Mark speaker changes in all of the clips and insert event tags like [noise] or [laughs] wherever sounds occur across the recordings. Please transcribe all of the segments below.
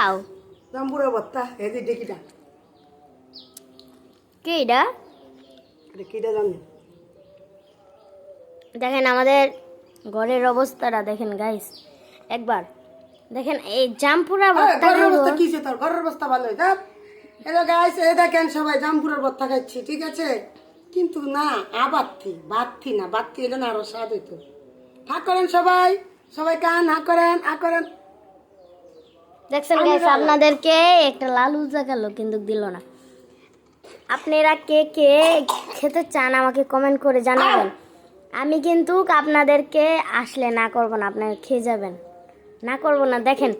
Speaker 1: খাও
Speaker 2: জাম্বুরা ভর্তা এই যে ডেকিটা।
Speaker 1: কি এটা
Speaker 2: এটা জানি।
Speaker 1: দেখেন আমাদের ঘরের অবস্থাটা দেখেন গাইস একবার দেখেন এই জামপুরা ভর্তা
Speaker 2: ঘরের। অবস্থা কিছে তোর? ঘরের অবস্থা ভালো দেখ এলো গাইস এই দেখেন সবাই জামপুরের ভর্তা খাচ্ছি ঠিক আছে? কিন্তু না আবাত্তি বাত্তি না বাত্তি এলে না আরও স্বাদ হইতো। হা করেন সবাই সবাই কান হা করেন হা করেন।
Speaker 1: দেখছেন গাইস আপনাদেরকে একটা লালু জাগালো কিন্তু দিল না। আপনারা কে কে খেতে চান আমাকে কমেন্ট করে জানাবেন। আমি কিন্তু আপনাদেরকে আসলে না করব না আপনারা খেয়ে যাবেন। না করব না দেখেন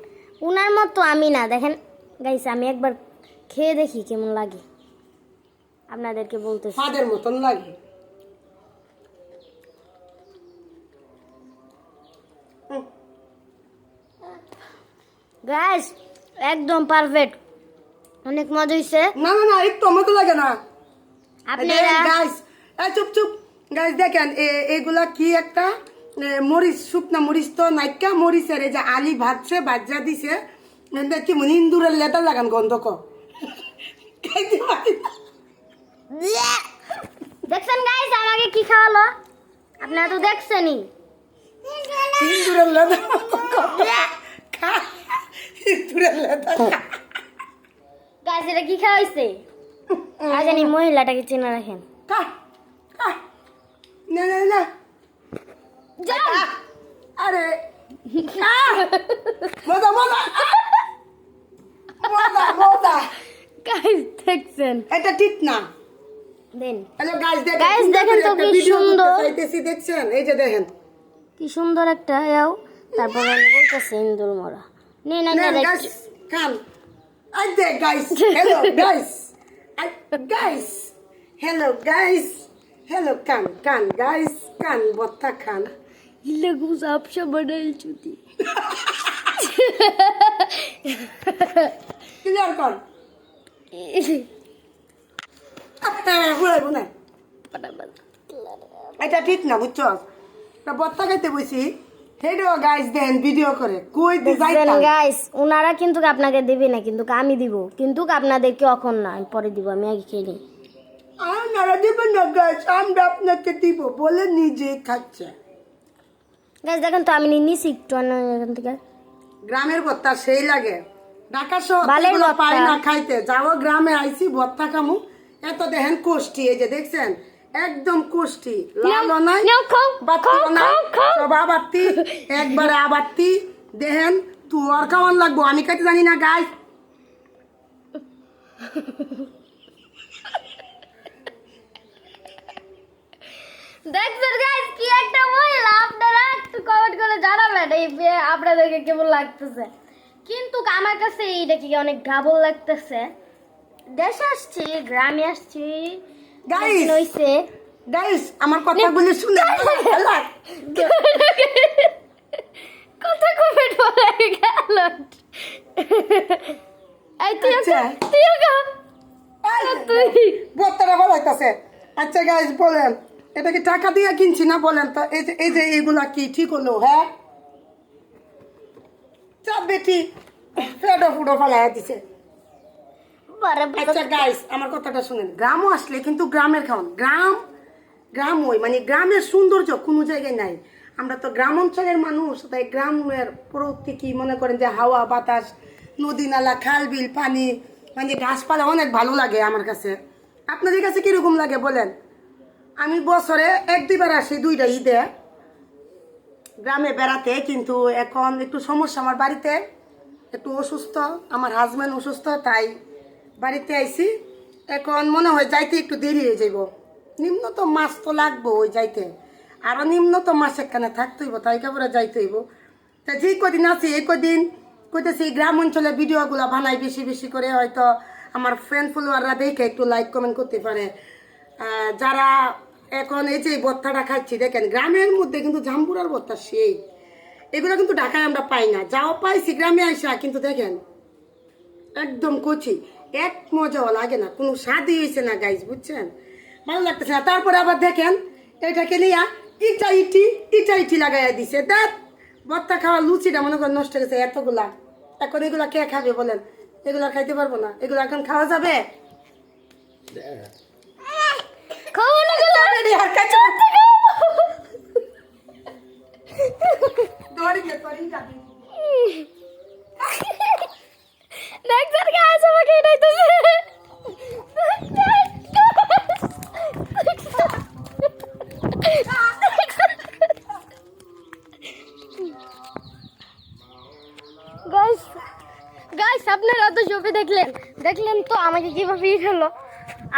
Speaker 1: উনার মতো আমি না। দেখেন গাইস আমি একবার খেয়ে দেখি কেমন লাগে। আপনাদেরকে
Speaker 2: স্বাদের মতন লাগে।
Speaker 1: গাইস একদম পারফেক্ট অনেক মজা হয়েছে
Speaker 2: না না না একটু মতো লাগে না।
Speaker 1: আপনারা
Speaker 2: গাইস চুপ চুপ। গাইস দেখেন এ- এগুলা কি একটা মরিচ শুকনা মরিচ তো নাইকা মরিচের এই যে আলি ভাজছে বাজ্জা দিছে। দেখি মনে ইন্দুরের লেটার লাগান গন্ধ ক।
Speaker 1: দেখছেন গাইস আমাকে কি খাওয়ালো? আপনারা তো দেখছেনই।
Speaker 2: ইন্দুরের লেটার [laughs]
Speaker 1: এটা কি খাওয়াইছে আর জানি মহিলাটাকে চেনা রাখেন।
Speaker 2: খা খা না না না। আরে মজা মজা। মজা মজা।
Speaker 1: গাইস দেখছেন?
Speaker 2: এটা ঠিক না।
Speaker 1: দেন।
Speaker 2: হ্যালো গাইস দেখেন
Speaker 1: তো কি সুন্দর।
Speaker 2: চাইতেছি দেখছেন? এই যে দেখেন।
Speaker 1: কি সুন্দর একটা এও। তারপর আমি বলতেছে ইন্দুর না
Speaker 2: নেন গাইস খান আই দে guys hello guys guys hello guys hello কান কান গাইস কান বত্তা খান
Speaker 1: লাগু আপসা বানাই চুতি
Speaker 2: কর হ্যাঁ বুড়াই বুড়াই এটা ঠিক না বুঝছ বত্তা খাইতে বসি হেডো গাইস দেন ভিডিও করে। কই দি যাইতাম
Speaker 1: গাইস ওনারা কিন্তু আপনাকে দিবে না কিন্তু আমি দিব। কিন্তু আপনাদেরকে অখন না আমি পরে দিব আমি আগে খেয়ে নিই।
Speaker 2: আপনারা দেবেন না গাইস আমরা আপনাকে দিব বলে নিজেই খাচ্ছে।
Speaker 1: গাইস দেখেন তো আমি নিছি একটু এখান থেকে।
Speaker 2: গ্রামের ভত্তা সেই লাগে। ঢাকা শহর। পাই না খাইতে। যাও গ্রামে আইছি ভত্তা খামু। এত দেখেন কোষ্টি এই যে দেখছেন? একদম কোষ্টি। লাল নাই। সব আবাত্তি একবারে আবাত্তি দেখেন আর খাওয়ান লাগবো? আমি খাইতে জানি না গাই
Speaker 1: দেখছেন গাইস কি একটা মহিলা? আপনারা একটু কমেন্ট করে জানাবেন এই আপনাদেরকে কেমন লাগতেছে? কিন্তু আমার কাছে এইটা কি অনেক গাবল লাগতেছে? দেশে আসছি গ্রামে আসছি একদিন হইছে
Speaker 2: গাইস আমার কথাগুলি শুনে
Speaker 1: কথা কমেন্ট বলে গেল। এই তুই
Speaker 2: আচ্ছা।
Speaker 1: তুই তুই?
Speaker 2: ভত্তাটা ভালো হইতাছে। আচ্ছা গাইস বলেন। এটা কি টাকা দিয়ে কিনছি না বলেন তো? এই যে এই যে এইগুলা কি? ঠিক হলো হ্যাঁ? চাপ বেটি ফেডো ফুডো ফেলাই দিছে। আচ্ছা গাইস আমার কথাটা শুনেন। গ্রামও আসলে কিন্তু গ্রামের খাওয়ান। গ্রাম গ্রাম ওই মানে গ্রামের সৌন্দর্য কোনো জায়গায় নাই। আমরা তো গ্রাম অঞ্চলের মানুষ তাই গ্রামের প্রকৃতি মনে করেন যে হাওয়া বাতাস নদী নালা খাল বিল পানি মানে গাছপালা অনেক ভালো লাগে আমার কাছে। আপনাদের কাছে কীরকম লাগে বলেন? আমি বছরে এক দুইবার আসি দুইটা ঈদে। গ্রামে বেড়াতে কিন্তু এখন একটু সমস্যা। আমার বাড়িতে একটু অসুস্থ আমার হাজব্যান্ড অসুস্থ তাই বাড়িতে আইছি, এখন মনে হয় যাইতে একটু দেরি হয়ে যাইব। নিম্নত মাছ তো লাগবো ওই যাইতে। আরও নিম্নত মাস একখানে থাকতে হইব, তাই কেবলে যাইতে হইব। তা যে কদিন আছি, এই কদিন কইতেছি গ্রাম অঞ্চলে ভিডিওগুলো বানাই বেশি বেশি করে, হয়তো আমার ফ্রেন্ড ফলোয়াররা দেখে একটু লাইক কমেন্ট করতে পারে। যারা এখন এই যে ভত্তাটা খাচ্ছি, দেখেন, গ্রামের মধ্যে কিন্তু জাম্বুরার ভত্তা সেই। এগুলো কিন্তু ঢাকায় আমরা পাই না। যাও পাইছি, গ্রামে আইসা, কিন্তু দেখেন, একদম কচি। এক মজাও লাগে না কোনো স্বাদই হয়েছে না গাইজ বুঝছেন? ভালো লাগতেছে না। তারপরে আবার দেখেন এটাকে নিয়ে ইটা ইটি ইটা ইটি লাগাইয়া দিছে। দেখ ভত্তা খাওয়া লুচিটা মনে করেন নষ্ট গেছে এতগুলা। এখন এগুলা কে খাবে বলেন? এগুলা খাইতে পারব না। এগুলো এখন খাওয়া যাবে। দৌড়ি দৌড়ি।
Speaker 1: দেখছেন তো গাইস গাইস আপনারা তো ছবি দেখলেন। দেখলেন তো আমাকে কীভাবে ই হলো।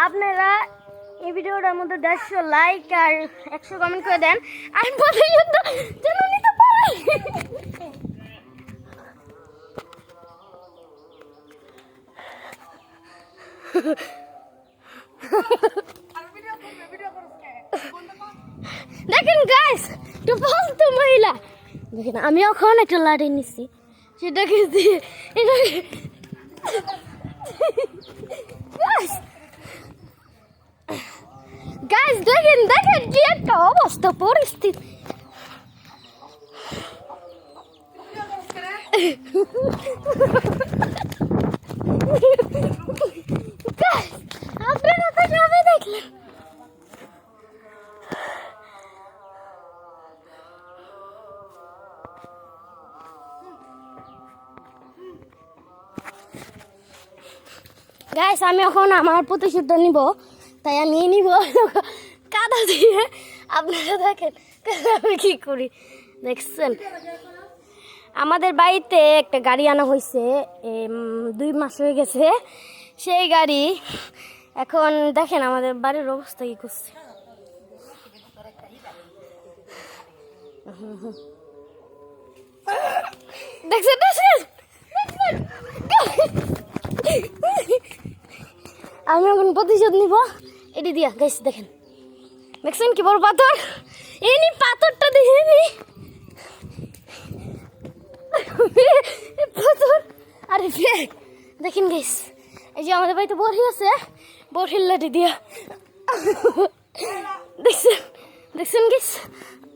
Speaker 1: আপনারা এই ভিডিওটার মধ্যে দেড়শো লাইক আর একশো কমেন্ট করে দেন। আর প্রতিযুদ্ধ যেন নিতে পারি দেখেন গাইস একটু ফালতু মহিলা। দেখেন আমি এখন একটা লাড়ি নিচ্ছি সেটাকে দিয়ে এটাকে গাইস দেখেন দেখেন কি একটা অবস্থা, পরিস্থিতি। গাইস আমি এখন আমার প্রতিশোধ নিব। তাই আমি নিব। কাদা দিয়ে। আপনারা দেখেন আমি কি করি? দেখছেন? আমাদের বাড়িতে একটা গাড়ি আনা হয়েছে। দুই মাস হয়ে গেছে। সেই গাড়ি এখন দেখেন আমাদের বাড়ির অবস্থা কি করছে। দেখছেন? আমি এখন প্রতিশোধ নিব। এটি দিয়া গাইস দেখেন। দেখছেন কি বড় পাথর? এই নি পাথরটা দেখে নি পাথর। আরে দেখ দেখেন গাইস এই যে আমাদের বাড়িতে বড়ি আছে বড়ির লাঠি দিয়া। দেখছেন? দেখছেন গাইস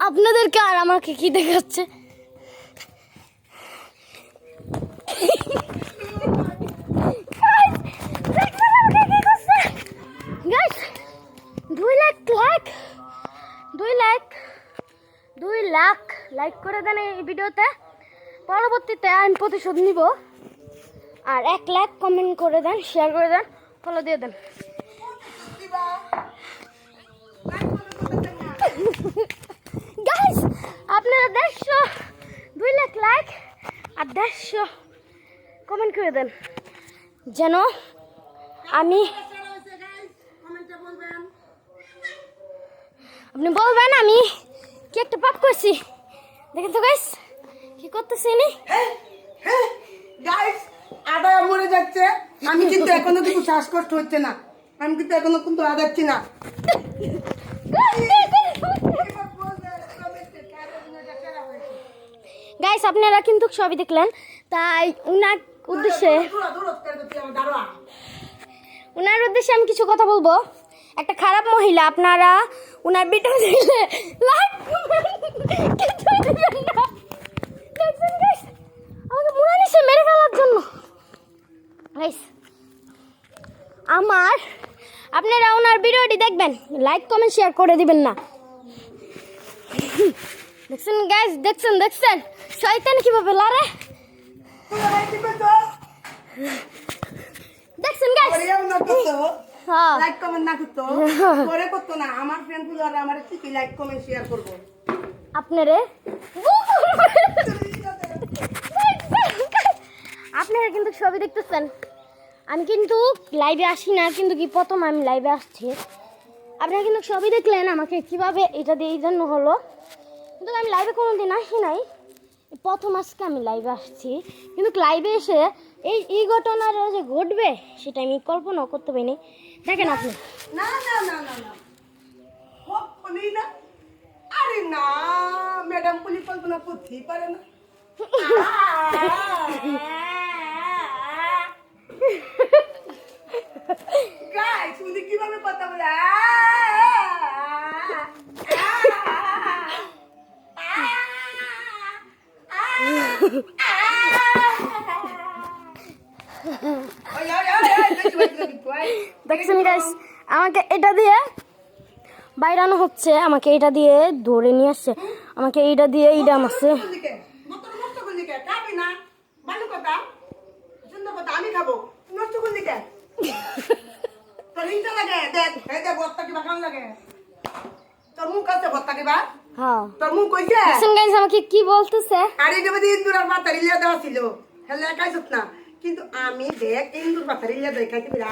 Speaker 1: আপনাদেরকে আর আমাকে কি দেখাচ্ছে গাইস দুই লাখ দুই লাখ দুই লাখ লাইক করে দেন এই ভিডিওতে পরবর্তীতে আমি প্রতিশোধ নিব। আর এক লাখ কমেন্ট করে দেন শেয়ার করে দেন ফলো দিয়ে দেন। আপনারা দেড়শো, দুই লাখ লাইক আর দেড়শো কমেন্ট করে দেন। যেন আমি
Speaker 2: কমেন্টে বলবেন
Speaker 1: আপনি বলবেন আমি কি একটা পাপ করছি দেখেন তো গাইস কি করতেছি নি
Speaker 2: গাইস আদা মরে যাচ্ছে আমি কিন্তু এখনও কিন্তু শ্বাসকষ্ট হচ্ছে না আমি কিন্তু এখনও কিন্তু আদাচ্ছি না
Speaker 1: গাইস আপনারা কিন্তু সবই দেখলেন তাই উনার উদ্দেশ্যে উনার উদ্দেশ্যে আমি কিছু কথা বলব একটা খারাপ মহিলা আপনারা উনার ভিডিও দেখলে লাইক কিছুই দিবেন না। দেখছেন গাইস আমাকে মুড়া নিছে মেরে ফেলার জন্য। গাইস আমার আপনারা ওনার ভিডিওটি দেখবেন। লাইক কমেন্ট শেয়ার করে দিবেন না। দেখছেন গাইস দেখছেন দেখছেন? শয়তান কীভাবে লারে দেখছেন গাইস
Speaker 2: লাইক কমেন্ট না করতো। [laughs] পরে করতো না। আমার ফ্রেন্ডগুলো আর আমার ঠিকই লাইক কমেন্ট শেয়ার করব।
Speaker 1: আপনারে? আপনারা কিন্তু ছবি দেখতেছেন। আমি কিন্তু লাইভে আসি না কিন্তু কি প্রথম আমি লাইভে আসছি। আপনারা কিন্তু ছবি দেখলেন আমাকে কীভাবে এটা দিয়ে এই জন্য হলো। কিন্তু আমি লাইভে কোনো দিন আসি নাই। প্রথম আজকে আমি লাইভে আসছি। কিন্তু লাইভে এসে এই এই ঘটনাটা যে ঘটবে সেটা আমি কল্পনা করতে পারিনি দেখেন আপনি
Speaker 2: না না না না না কখনই না আরে না ম্যাডাম পুলি কল্পনা করতেই পারে না গাইস উনি কীভাবে কথা বলে ওই, ওই, ওই, ওই, দেখি, দেখি, দেখি, ওই। [laughs]
Speaker 1: দেখছেন গাইস আমাকে এটা দিয়ে বাইরানো হচ্ছে আমাকে এটা দিয়ে ধরে নিয়ে আসছে। আমাকে এইটা দিয়ে এইটা মারছে
Speaker 2: কে?
Speaker 1: হ্যাঁ। কি বলতেছে?
Speaker 2: আর এটা মধ্যে ইন্দুর আর দেওয়া ছিল। হেলে খাইছত না। কিন্তু আমি দেখ ইন্দুর পাতারি লিয়া দেয় খাইতে